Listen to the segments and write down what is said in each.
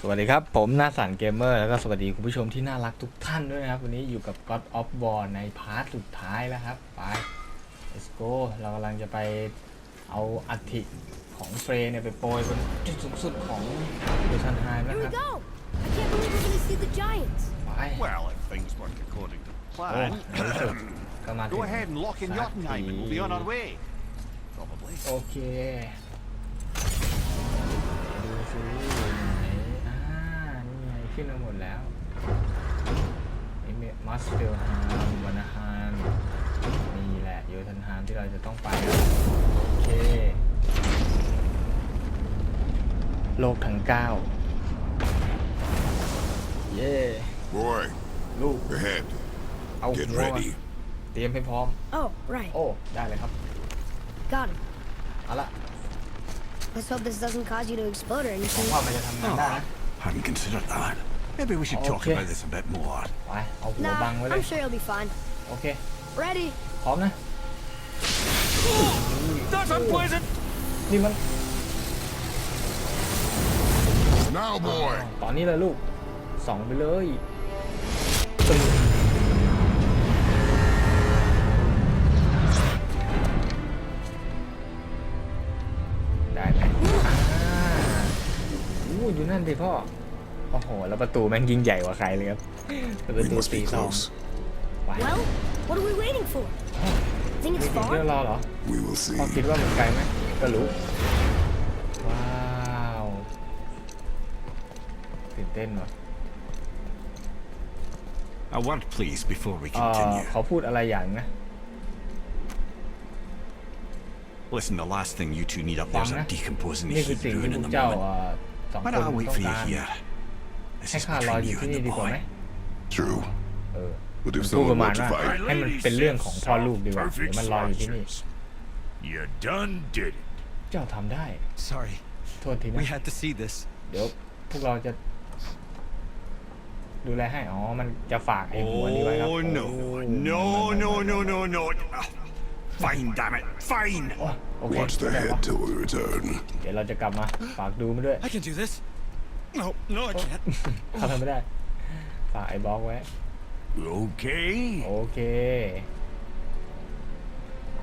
สวัสดีครับ ผมนาสันเกมเมอร์แล้วก็สวัสดีคุณผู้ชมที่น่ารักทุกท่านด้วยนะครับ วันนี้อยู่กับ God of War ในพาร์ทสุดท้ายแล้วครับ ไป let's go เรากำลังจะไปเอาอัฐิของเฟรย์เนี่ยไปโปรยบนจุดสูงสุดของเดชันไฮนะ Here ค we รับ go! I can't believe we're gonna see the giants. ไป Well, if things work according to โอ้ plan, ในที่สุดก็มาถึง go ahead and lock in สัก Jotunheim and we'll be on our ที way. Probably. โอเค ขึ้นมาหมดแล้วนี่มีมัสเฟลฮามวานาฮามนี่แหละโยธันฮามที่เราจะต้องไปแล้วโอเค โลกทั้งเก้าเย่ Boy, ลูก ahead. เอาหั Get วมา ready. เตรียมให้พร้อม Oh, right. โอ้ ได้เลยครับ Got him. เอาละ Let's hope this doesn't cause you to explode or หวัง anything. ว่ามันจะทำงานได้นะ Hadn't considered that. Maybe we should talk Okay. about this a bit more. ไปเอาหัวบัง Nah, ไว้เลย I'm sure you'll be fine. โอเค Ready? พร้อมนะ That's unpleasant! นี่มัน Now, boy. ตอนนี้เลยลูกสองไปเลยตึ้งได้ไหมอ่าอู้อยู่นั่นดิพ่อ โอ้โห แล้วประตูแม่งยิ่งใหญ่กว่าใครเลยครับ ประ We ตู must สี be ทอง close. ไป Well, what are we waiting for? Think นี่ it's ถึงเรื่อง far? รอเหรอ We will พอ see. คิดว่ามันไกลไหมก็รู้ ว้าวตื่นเต้นว่ะ A word, please, before we เอ่อ continue. เขาพูดอะไรอย่างนะ Listen, the last thing you two need up ฟั there ง is นะ a decomposing นี่คือ heat สิ่งที่ ruin พว in ก the เจ้า moment. เอ่อสอง Why คน don't I ต้ wait อง for you การ here? This ให้ is ข้ารออ between ยู่ you ที่ and นี่ the ดีกว่าไหม boy. True. เออ But if พูดประ someone มาณ were to ว่า fight, ให้มันเป็นเรื่องของพ่อลูกดีกว่าเดี๋ยวมันรออยู่ที่นี่ You done did it. เจ้าทำได้ Sorry, โทษทีนะ we had to see this. เดี๋ยวพวกเราจะ ดูแลให้ อ๋อ มันจะฝากไอ้หัวนี้ไว้ครับ Oh, no. No, no, no, no, no. Ah, Fine, damn it. Fine. โอ้โอเค watch the เข้าใจ head วะ till we return. เดี๋ยวเราจะกลับมา ฝากดูมันด้วย I can do this. No, no, I can't. เขาทำไม่ได้ฝากไอ้บล็อกไว้ Okay. โอเค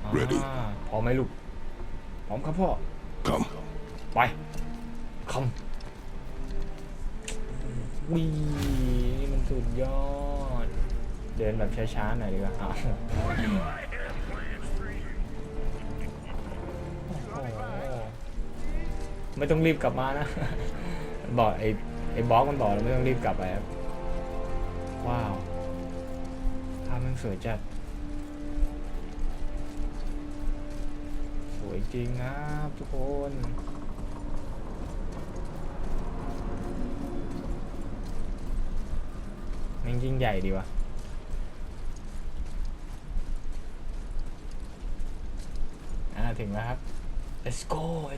อ่า Ready พร้อมไหมลูก พร้อมครับพ่อ Come. ไปคำวีนี่มันสุดยอด เดินแบบช้าๆหน่อยดีกว่าอ้าวโอ้โหไม่ต้องรีบกลับมานะ บอกไอ้ไอ้บล็อกมันบอกเราไม่ต้องรีบกลับไปครับว้าวภาพมันสวยจัด สวยจริงครับทุกคนม่งยิ่งใหญ่ดีว่ะอ่า ถึงแล้วครับ let's go ไ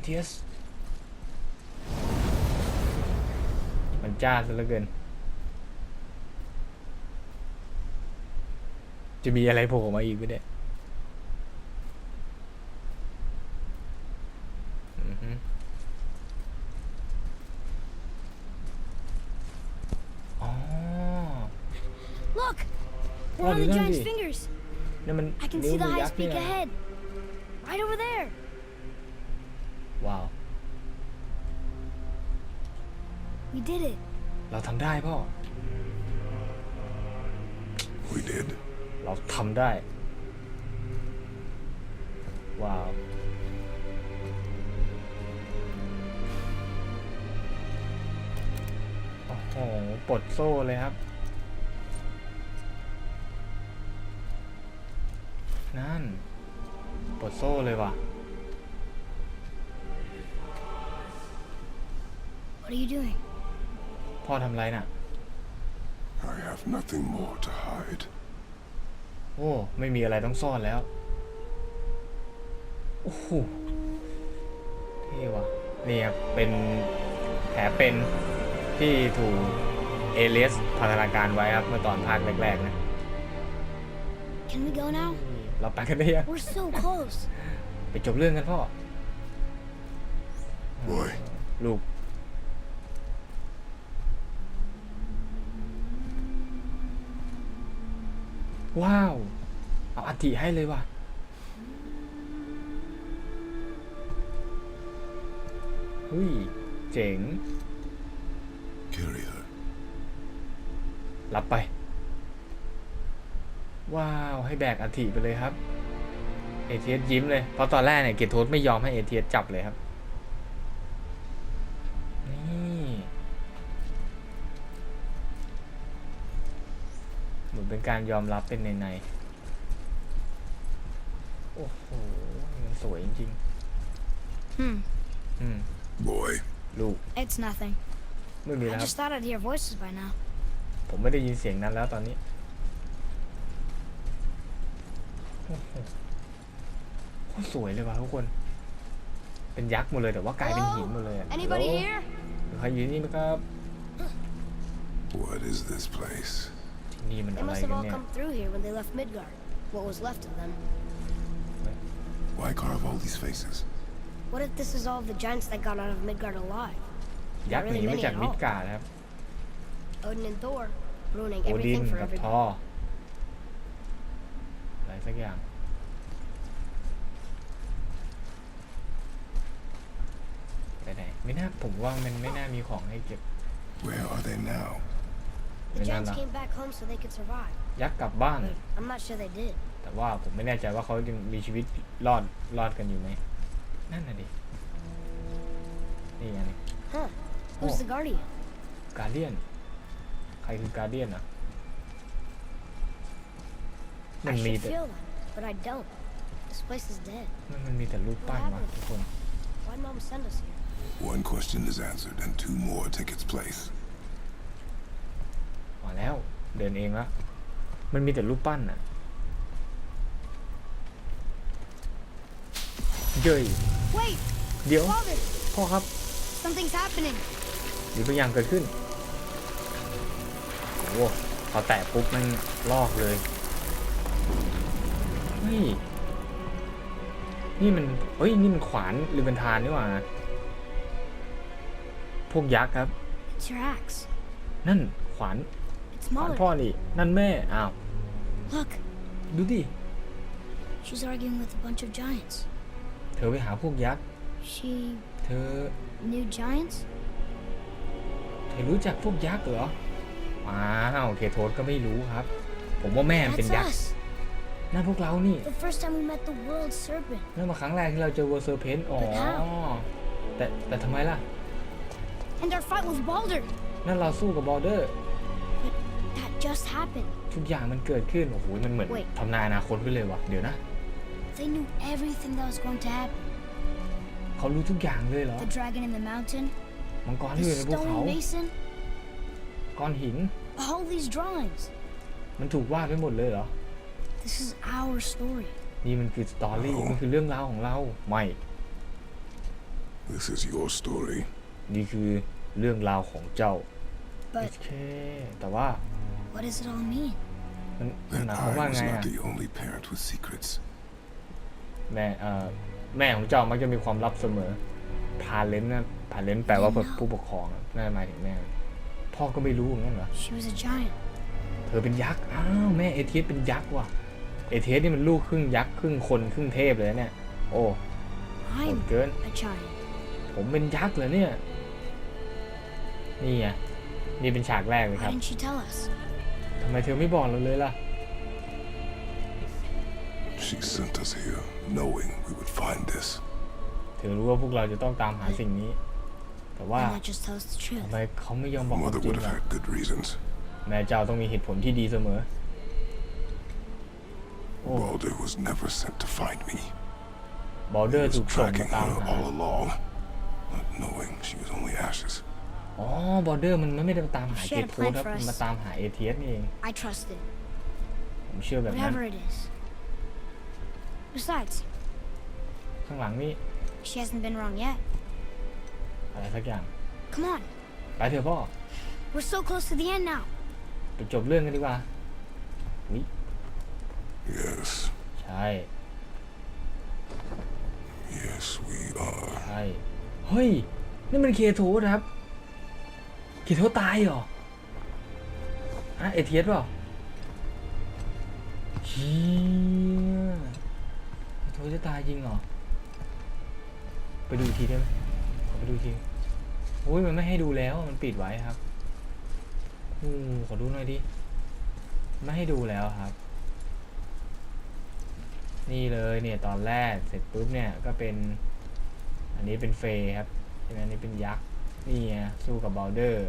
มันจ้าซะเหลือเกิน จะมีอะไรโผล่มาอีกไหมเนี่ยอือฮึอ๋อ Look! We're Oh, on the you don't giant's see. fingers. นี่มัน I can นิ้ว see the มือ highest ยักษ์นี่ peak นะ ahead. Right over there. ว้ We did it. เราทำได้พ่อ We did. เราทำได้ ว้าว โอ้โหปลดโซ่เลยครับ นั่นปลดโซ่เลยว่ะ What are you doing? พ่อทำไรน่ะ I have nothing more to hide. โอ้ ไม่มีอะไรต้องซ่อนแล้ว โอ้โหเท่ว่ะนี่ครับ เป็นแผลเป็นที่ถูกเอเลียสพัฒนาการไว้ครับ เมื่อตอนภาคแรกๆนะ Can we go now? เราไปกันได้ยัง We're so close. ไปจบเรื่องกันพ่อ Boy, ลูก ว้าว เอาอัฐิให้เลยว่ะ หุ้ย เจ๋ง Carry her. รับไป ว้าว ให้แบกอัฐิไปเลยครับ เอเทียสยิ้มเลย เพราะตอนแรกเนี่ยเกยรตโทสไม่ยอมให้เอเทียสจับเลยครับ การยอมรับเป็นในในๆโอ้โห มันสวยจริง Hmm. ๆอืม Boy, ลูก It's nothing. ไม่มีแล้ I วครับ just thought I'd hear voices by now. ผมไม่ได้ยินเสียงนั้นแล้วตอนนี้ โอ้โหโคตรสวยเลยว่ะทุกคน เป็นยักษ์หมดเลยแต่ว่ากลายเป็นหินหมดเลยอะ Anybody โอ้ here? ใครอยู่นี่ไหมครับ what is this place? ที่นี่มัน They อะไร must กั have น all เนี่ย come through here when they left Midgard. What was left of them. Why carve all these faces? What if this is all of the giants that got out of Midgard alive? ยักษ์หนีมาจากมิดการ์ดครับ Odin and Thor, ruining โอดิน everything for กับ everybody. ทออะไรสักอย่าง ไปไหน ไม่น่า ผมว่ามันไม่น่ามีของให้เก็บ Where are they now? The May giants nala. came back home so they could survive. ยักษ์กลับบ้าน But I'm not sure they did. แต่ว่าผมไม่แน่ใจว่าเขายังมีชีวิตรอดรอดกันอยู่ไหมนั่นน่ะดินี่ไง Huh. Who's Oh. the guardian? การเดียนใครคือการเดียนอะ มัน I มี should แต่ feel them, but I don't. This place is dead. มันมันมีแต่รูปปั้นวะทุกคน Why'd Mom send us here? One question is answered, and two more take its place. มาแล้ว เดินเองละมันมีแต่รูปปั้นอะเย้ย Wait! เดี๋ยว Father! พ่อครับ Something's happening! หรือบางอย่างเกิดขึ้นโอ้โหพอแตะปุ๊บมันลอกเลยเฮ้ยนี่มันเฮ้ยนี่มันขวานหรือเป็นทานนี่หว่าพวกยักษ์ครับ It's your axe. นั่นขวาน It's ขวาน Molly. พ่อนี่นั่นแม่ อ้าว Look, ดูดิ she's arguing with a bunch of giants. เธอไปหาพวกยักษ์ She เธอ knew giants? เธอรู้จักพวกยักษ์เหรอ ว้าวเคโทสก็ไม่รู้ครับ ผมว่าแม่มันเป็น That's ยักษ์ us! นั่นพวกเรานี่ The first time we met the world serpent. นั่นมาครั้งแรกที่เราเจอเวอร์เซอร์เพนอ๋อ But how? แต่แต่ทำไมล่ะ And our fight with Baldur! นั่นเราสู้กับบอลเดอร์ That just happened. ทุกอย่างมันเกิดขึ้น โอ้โห มันเหมือน Wait. ทำนายอนาคตไปเลยว่ะเดี๋ยวนะ They knew everything that was going to happen. เขารู้ทุกอย่างเลยเหรอ The dragon in the mountain, มังกรที่อ the ยู่ในภูเขา stone mason, ก้อนหิน all these drawings. มันถูกวาดไปหมดเลยเหรอ This is our story. นี่มันคือสตอรี่มันคือเรื่องราวของเรา ไม่ This is your story. นี่คือเรื่องราวของเจ้า But โอเค แต่ว่า what does it all mean? มันมัน That หมายความว่า I was ไง not อะ the only parent with secrets. แม่เอ่อแม่ของเจ้ามักจะมีความลับเสมอพาเลนนะพาเลนแปลว่าแบบผู้ปกครองอะน่าจะหมายถึงแม่ พ่อก็ไม่รู้อย่างนั้นเหรอ She was a giant. เธอเป็นยักษ์ อ้าวแม่เอเทียสเป็นยักษ์ว่ะ เอเทียสนี่มันลูกครึ่งยักษ์ครึ่งคนครึ่งเทพเลยนะเนี่ย โอ้โห I'm ดเกิน a giant. ผมเป็นยักษ์เหรอเนี่ย นี่ไงนี่เป็นฉากแรกเลย Why ครับ didn't she tell us? ทำไมเธอไม่บอกเราเลยล่ะ She sent us here, knowing we would find this. เธอรู้ว่าพวกเราจะต้องตามหาสิ่งนี้ แต่ว่า Why not just tell us the truth? ทำไมเขาไม่ยอมบอกความ Mother จริ would ง have ล่ะ had good reasons. แม่เจ้าต้องมีเหตุผลที่ดีเสมอโอ้ Baldur was never sent to find me. บอลเดอ He ร์ was ถูกส่งมา tracking ตาม her หา all along, not knowing she was only ashes. อ๋อบอลเดอร์มันไม่ได้มาตามหา She เก had ต a โพ plan สครับ for us. มันมาตามหาเอเทียสนี่เอง I trust it. ผมเชื่อแบบนั้น Whatever it is. Besides, ข้างหลังนี่ she hasn't been wrong yet. อะไรสักอย่าง Come on. ไปเถอะพ่อ We're so close to the end now. ไปจบเรื่องกันดีกว่า Yes, ใช่ yes, we are. ใช่ เฮ้ย นี่มันเคโทสครับ เคโทสตายเหรออะเอเทียสเปล่าเชี่ยโทษจะตายจริงเหรอ ไปดูทีได้ไหมขอไปดูทีโอ้ยมันไม่ให้ดูแล้วมันปิดไว้ครับอู้ขอดูหน่อยดิ ไม่ให้ดูแล้วครับ นี่เลยเนี่ยตอนแรกเสร็จปุ๊บเนี่ยก็เป็น อันนี้เป็นเฟย์ครับใช่ไหมอันนี้เป็นยักษ์ นี่ไงสู้กับบอลเดอร์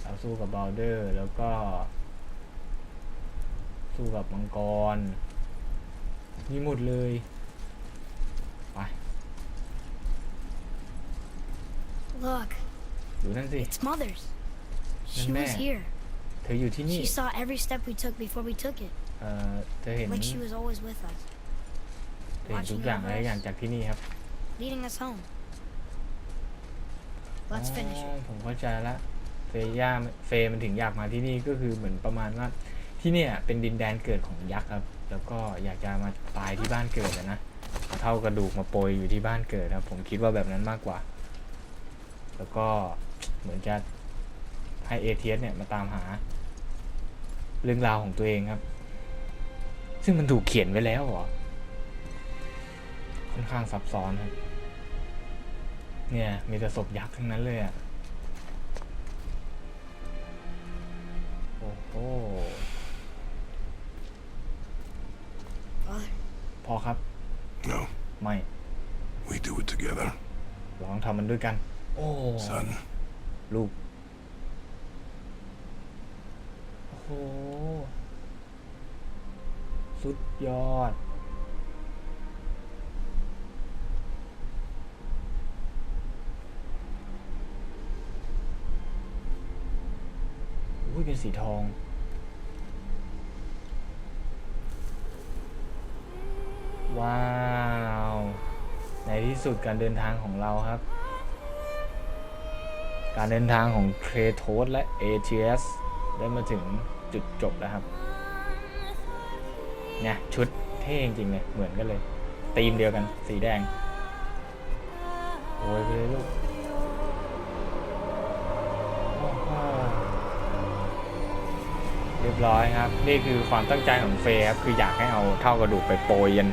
เราสู้กับบอลเดอร์แล้วก็ สู้กับมังกรมีหมดเลยไป Look, ดูนั่นสิ it's Mother's. She Then was there. here. เธออยู่ที่นี่ She saw every step we took before we took it. เอ่อเธอเห็น Like she was always with us, เธอเห็นทุกอย่างอะไรอย่างจากที่นี่ครับ leading us home. Let's finish it. ผมเข้าใจล้วเฟย่าเฟย์มันถึงอยากมาที่นี่ก็คือเหมือนประมาณว่าที่เนี่ยเป็นดินแดนเกิดของยักษ์ครับ แล้วก็อยากจะมาตายที่บ้านเกิดอะนะเอาเท่ากระดูกมาโปรยอยู่ที่บ้านเกิดครับ ผมคิดว่าแบบนั้นมากกว่า แล้วก็เหมือนจะให้เอเทียสเนี่ยมาตามหา เรื่องราวของตัวเองครับ ซึ่งมันถูกเขียนไว้แล้วเหรอค่อนข้างซับซ้อนครับ เนี่ย มีแต่ศพยักษ์ทั้งนั้นเลยอะ โอ้โห Father, พอครับ No, ไม่ we do it together. เราต้องทำมันด้วยกัน โอ้ Son, ลูก โอ้โห สุดยอด อุ้ยเป็นสีทอง ว้าว ในที่สุดการเดินทางของเราครับ การเดินทางของเครโทสและ ATS ได้มาถึงจุดจบแล้วครับเนี่ยชุดเท่จริงๆเลยเหมือนกันเลยธีมเดียวกันสีแดง โอ้ยไปเลยลูก เรียบร้อยครับ นี่คือความตั้งใจของเฟย์ครับคืออยากให้เอาเท่ากระดูกไปโปรยยัน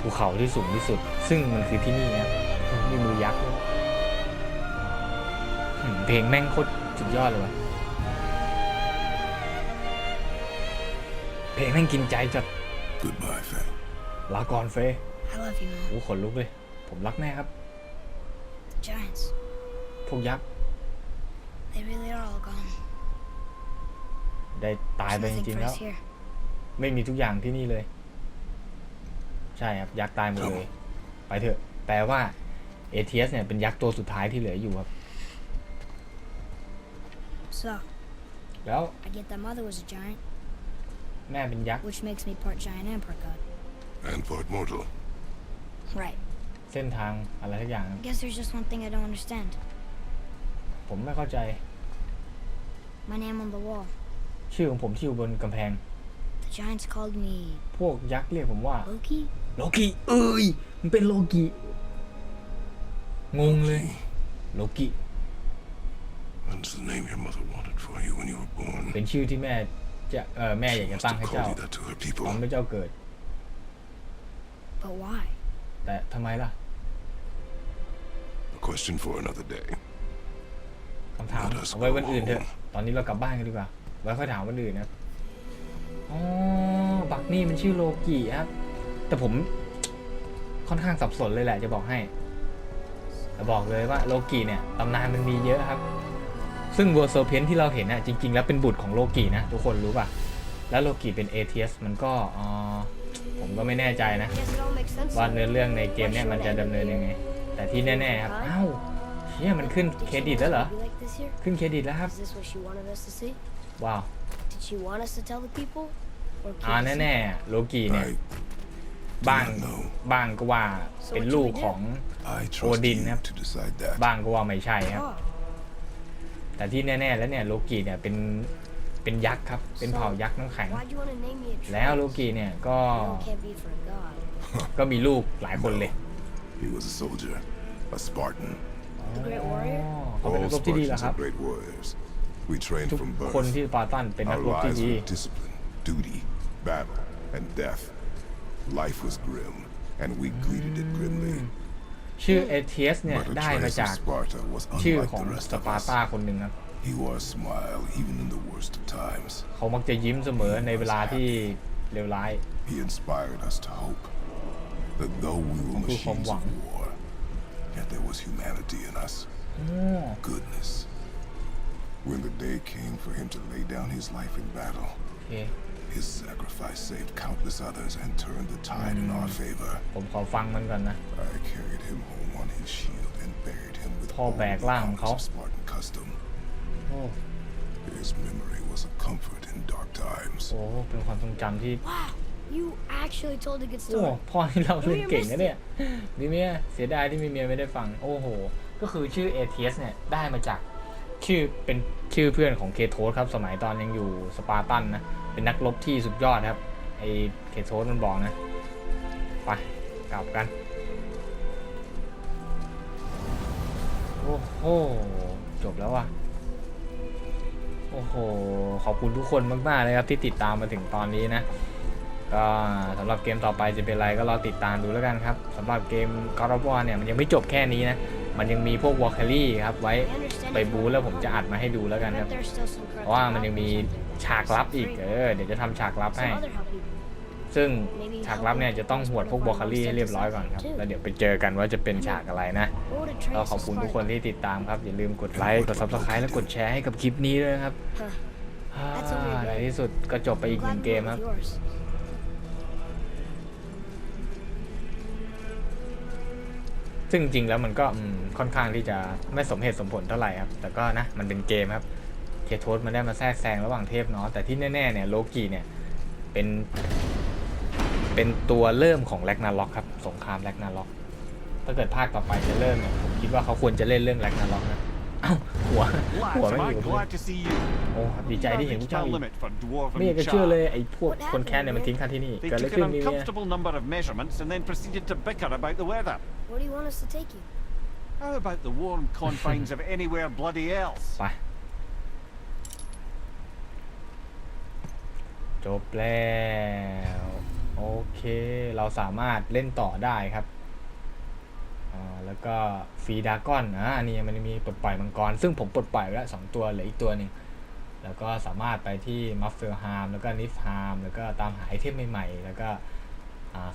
ภูเขาที่สูงที่สุด ซึ่งมันคือที่นี่ครับมีมือยักษ์ด้วยอืมเพลงแม่งโคตรสุดยอดเลยวะเพลงแม่งกินใจจัด goodbye, Faye. ลาก่อนเฟย I love you, Mom. โอ้ขนลุกเลย ผมรักแม่ครับ Giants, พวกยักษ์ they really are all gone. ได้ตาย There's ไปจ nothing ริง for ๆแล้ว us here. ไม่มีทุกอย่างที่นี่เลย ใช่ครับ ยักษ์ตายหมดเลย ไปเถอะ แปลว่า ATS เนี่ยเป็นยักษ์ตัวสุดท้ายที่เหลืออยู่ครับ So, แล้ว I get that Mother was a giant, แม่เป็นยักษ์ which makes me part giant and part god. And part mortal. Right. เส้นทางอะไรทุกอย่างครับ Guess there's just one thing I don't understand. ผมไม่เข้าใจ My name on the wall. ชื่อของผมที่อยู่บนกำแพง The giants called me พวกยักษ์เรียกผมว่า Loki. โลกิเอ้ย มันเป็นโลกิ งงเลย โลกิ That's the name your mother wanted for you when you were born. เป็นชื่อที่แม่จะเออแม่อยากจะ Must ตั้ง have ให้เจ้า called you that to her ตอน people. ที่เจ้าเกิด But why? แต่ทำไมล่ะ A question for another day. คำถาม Let us เอาไว้วันอื่น go เถอะ home. ตอนนี้เรากลับบ้านกันดีกว่า ไว้ค่อยถามวันอื่นนะครับอ๋อบักนี่มันชื่อโลกิครับ แต่ผมค่อนข้างสับสนเลยแหละจะบอกให้แต่บอกเลยว่าโลกิเนี่ยตำนานมันมีเยอะครับ ซึ่งเวอร์โซเพนที่เราเห็นน่ะจริง ๆ แล้วเป็นบุตรของโลกินะ ทุกคนรู้ป่ะ แล้วโลกิเป็น ATS มันก็อ๋อผมก็ไม่แน่ใจนะ Guess it all makes sense. ว่าเนื้อเรื่องในเกมเนี่ยมันจะดำเนินยังไง แต่ที่แน่ๆครับอ้าวเชี่ยมันขึ้น Did เคร she ดิตแล้วเหรอ be like this here? ขึ้นเครดิตแล้วครับ Is this what she wanted us to see? ว้าว Did she want us to tell the people? Or อ่า keep it แน่ ๆ โลกิเนี่ย I do บ้าง not know. บ้างก็ว่าเป็นลูกของ I trust Odin, you yep. to decide that. บ้างก็ว่าไม่ใช่ครับ Oh, แต่ที่แน่ ๆ แล้วเนี่ยโลกิเนี่ยเป็นเป็นยักษ์ครับ เป็นเผ่ายักษ์น้ำแข็ง why'd you want to name me a แล้วโล giant? กิเนี่ยก็ No, can't be for a god. ก็มีลูกหลายคนเลย He was a soldier, a Spartan. The Great Warrior? เขาเป็นนั All กรบที่ดีเหรอ Spartans ครับ are great warriors. We trained ทุก from คน birth. ที่สปาร์ตันเป็นนัก Our รบที่ lives ดี were discipline, duty, battle and death. Life was grim, and we greeted it grimly. ชื่อเอเทียสเนี่ย But ได้มา Atreus จา of ก Sparta was ชื่อ unlike ของ the rest ส of ปาร์ us. ตาคนหนึ่งครับ He wore a smile even in the worst of times. เขามักจะยิ้มเสมอในเวลาที่เลวร้าย He inspired us to hope that though we were Không không machines of hoảng. war, yet there was humanity in us, อ๋อ goodness. When the day came for him to lay down his life in battle, โอเค his sacrifice saved countless others and turned the tide in our favor. ผมขอฟังมันก่อนนะ I carried him home on his shield and buried him with พ่อ all แบก the ร่างของ honors เขา of Spartan custom. โอ้ His memory was a comfort in dark times. โหเป็นความทรงจำที่ Wow, you actually told a good โอ้ story. พ่อที่เราเล่นเก่งนะเนี่ยมีเมียเสียดายที่มีเมียไม่ได้ฟัง โอ้โห ก็คือชื่อเอเทียสเนี่ยได้มาจาก ชื่อเป็นชื่อเพื่อนของเคโทสครับ สมัยตอนยังอยู่สปาร์ตันนะ เป็นนักรบที่สุดยอดครับ ไอเคโทสมันบอกนะ ไปกลับกัน โอ้โห จบแล้วว่ะ โอ้โห ขอบคุณทุกคนมาก ๆ เลยครับ ที่ติดตามมาถึงตอนนี้นะ ก็สำหรับเกมต่อไปจะเป็นอะไรก็รอติดตามดูแล้วกันครับสำหรับเกม God of War เนี่ยมันยังไม่จบแค่นี้นะ มันยังมีพวกวอลค r ี่ครับไว้ I understand ไป if บู you แล้ว want ผมจะอัดมาให้ดูแล้ว I กันครับ bet there's still some เพ corrupted ราะว่ามันยังมี copies or something. ฉากลับอีก Free. เออเดี๋ยวจะทำฉากลับให้ Some other help people. ซึ่งฉากลับเนี่ยจะต้องหวดพวกวอลค r ี่ให้เรียบร้อยก่อนครับ แล้วเดี๋ยวไปเจอกันว่าจะเป็นฉากอะไรนะ What would ก็ Atreus ขอบ of คุณทุกคน Sparta? ที่ติดตามครับ อย่าลืมกดไลค์ กด subscribe และกดแชร์ให้กับคลิปนี้ด้วยนะครับ Huh. อ่า That's only a ใน bit. ที่สุดก็จบไปอีกหนึ่ง Glad เก we ม went ครับ ซึ่งจริงแล้วมันก็ค่อนข้างที่จะไม่สมเหตุสมผลเท่าไหร่ครับ แต่ก็นะมันเป็นเกมครับเคโทสมันได้มาแทรกแซงระหว่างเทพเนาะแต่ที่แน่ๆเนี่ยโลกีเนี่ยเป็นเป็นตัวเริ่มของแลกนาล็อกครับสงครามแลกนาล็อกถ้าเกิดภาคต่อไปจะเริ่มเนี่ยผมคิดว่าเขาควรจะเล่นเรื่องแลกนาล็อกนะ หัวหัว Lads, ไม่ am อ I ยู่กับเพื่อน glad to see you. โอ้ดีใจที่เห็นพวก Reached เจ้า our อีก limit for dwarven ไม่อยากจะเชื่อ chat. เลยไอ้พวก What คนแค้นเนี่ย happened, มันทิ้งข้าที่นี่ They เกิดอะไร took ขึ้น an มีเนี่ย uncomfortable number of measurements and then proceeded to bicker about the weather. Where do you want us to take you? How about the warm confines of anywhere bloody else? ไปจบแล้ว โอเค เราสามารถเล่นต่อได้ครับอ่า แล้วก็ฟีดากอนอะอันนี้มันมีปลดปล่อยมังกร ซึ่งผมปลดปล่อยไปแล้วสองตัวเหลืออีกตัวหนึ่งแล้วก็สามารถไปที่มัฟเฟลฮาร์มแล้วก็นิฟฮาร์มแล้วก็ตามหาไอเทมใหม่ๆ แล้วก็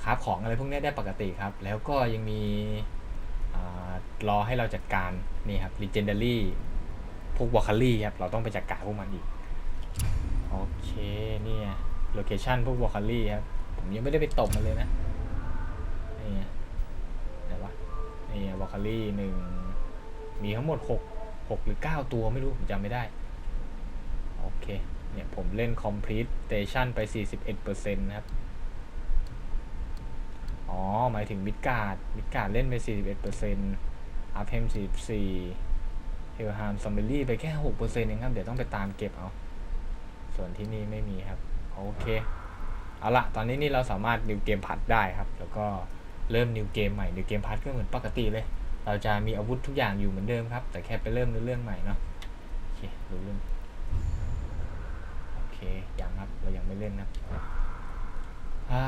คราฟของอะไรพวกนี้ได้ปกติครับ แล้วก็ยังมีรอให้เราจัดการนี่ครับ Legendary พวกวอลคารี่ครับ เราต้องไปจัดการพวกมันอีก โอเคเนี่ยโลเคชันพวกวอลคารี่ครับ ผมยังไม่ได้ไปตบมันเลยนะ คารี่หนึ่งมีทั้งหมดหกหกหรือเก้าตัวไม่รู้ผมจำไม่ได้ โอเค เนี่ยผมเล่น complete station ไป 41%นะครับ อ๋อ หมายถึงมิดการ์ดมิดการ์ดเล่นไป 41%อัพเฮม44เฮลฮามซัมเบอรี่ไปแค่ 6%เองครับ เดี๋ยวต้องไปตามเก็บเอา ส่วนที่นี่ไม่มีครับ โอเค เอาละตอนนี้นี่เราสามารถนิวเกมพัดได้ครับ แล้วก็เริ่มนิวเกมใหม่นิวเกมพัดก็เหมือนปกติเลย เราจะมีอาวุธทุกอย่างอยู่เหมือนเดิมครับ แต่แค่ไปเริ่มในเรื่องใหม่เนาะโอเคดูเรื่องโอเคยังครับเรายังไม่เล่นนะอ่า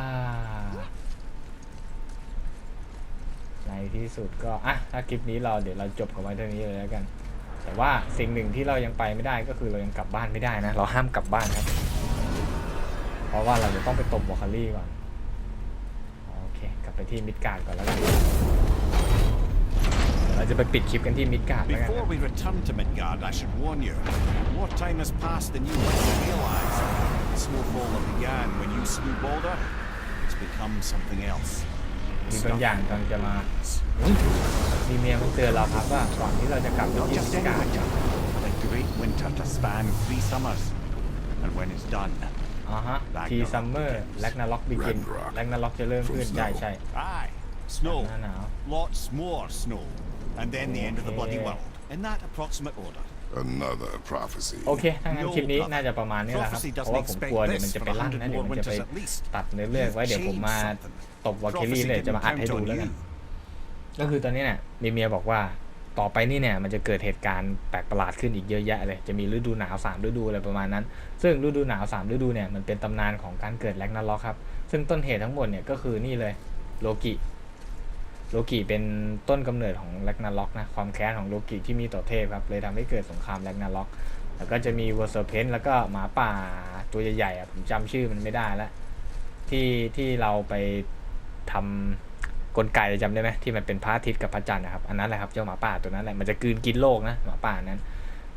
ในที่สุดก็อะถ้าคลิปนี้เราเดี๋ยวเราจบกันไว้เท่านี้เลยแล้วกัน แต่ว่าสิ่งหนึ่งที่เรายังไปไม่ได้ก็คือเรายังกลับบ้านไม่ได้นะ เราห้ามกลับบ้านครับ เพราะว่าเราจะต้องไปตบวอลคารี่ก่อนโอเค กลับไปที่มิดการ์ดก่อนแล้วกัน เดี๋ยวเราจะไปปิดคลิปกันที่มิดการ์ดแล้วกันค Before รับ we return to Midgard, I should warn you. More time has passed than you likely realize. Snowfall that began when you slew Balder, it's become something else. มีบางอย่างกำลังจะมาอุ๊ยมีเมียมันเตือนเราครับว่าก่อนที่เราจะกลับไป Not ที่ just มิด any การ์ด winter, the great winter to span three summers. And when it's done, อ่าฮะทีซัมเมอร์แลกนาล็อกบิกิน Ragnarok แลกนาล็อกจะเริ่มขึ้น From ใช่ snow ใช่ aye, snow, หน้าหนาว lots more snow, and then the end of the bloody Okay. world, in that approximate order. Another prophecy. โอเคถ้างั้น No, คลิปนี้ brother. น่าจะประมาณนี้แหละครับ Prophecy เพราะ doesn't ว่าผม expect กลัวเดี๋ยว this มันจะ for ไป a ลั่น hundred นะเดี๋ยว more มันจะไป winters at least. ตัดเนื้อเรื่องไว้เดี๋ยวผมมา Changed something. ตบวอลเคลลี่ Prophecy เลยจะมา didn't อัดให้ count ดู on แล้วกัน you. ก็คือตอนนี้เนี่ยมีเมียบอกว่าต่อไปนี่เนี่ยมันจะเกิดเหตุการณ์แปลกประหลาดขึ้นอีกเยอะแยะเลย จะมีฤดูหนาวสามฤดูอะไรประมาณนั้น ซึ่งฤดูหนาวสามฤดูเนี่ยมันเป็นตำนานของการเกิดแร็กนาร็อกครับ ซึ่งต้นเหตุทั้งหมดเนี่ยก็คือนี่เลยโลกิ โลกิเป็นต้นกำเนิดของแร็กนาร็อกนะความแค้นของโลกิที่มีต่อเทพครับเลยทำให้เกิดสงครามแร็กนาร็อก แล้วก็จะมีวอร์เซอร์เพนแล้วก็หมาป่าตัวใหญ่ๆผมจำชื่อมันไม่ได้แล้วที่ที่เราไปทำกลไกจำได้ไหมที่มันเป็นพระอาทิตย์กับพระจันทร์นะครับอันนั้นแหละครับเจ้าหมาป่าตัวนั้นแหละมันจะกืนกินโลกนะหมาป่านั้น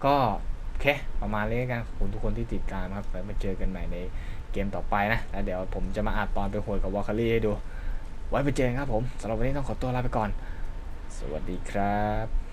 ก็โอเคประมาณนี้กันขอบคุณทุกคนที่ติดตามครับแล้วมาเจอกันใหม่ในเกมต่อไปนะแล้วเดี๋ยวผมจะมาอัดตอนไปหวยกับวอลคารี่ให้ดู ไว้ไปเจอกันครับผมสำหรับวันนี้ต้องขอตัวลาไปก่อน สวัสดีครับ